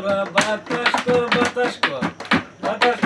তোরা বাতাস কর বাতাস কর বাতাস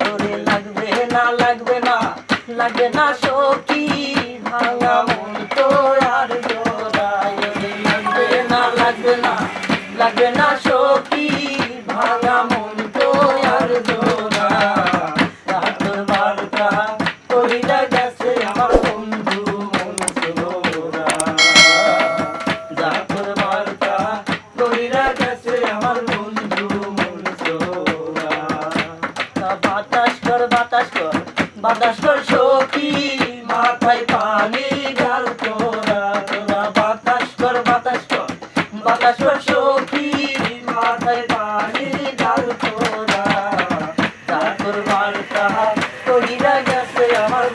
তোরে লাগবে না লাগবে না লাগবে না সখী ভাঙা মন তো লাগবে না লাগবে না লাগবে না সখী ভাঙা কর, বাতাস কর বাতাস কর সখী, মাথায় পানি ঢাল তোরা তোরা বাতাস কর বাতাস কর বাতাস কর সখী, মাথায় পানি ঢাল তোরা। তারপর বার্তা করিরা গেছে আমার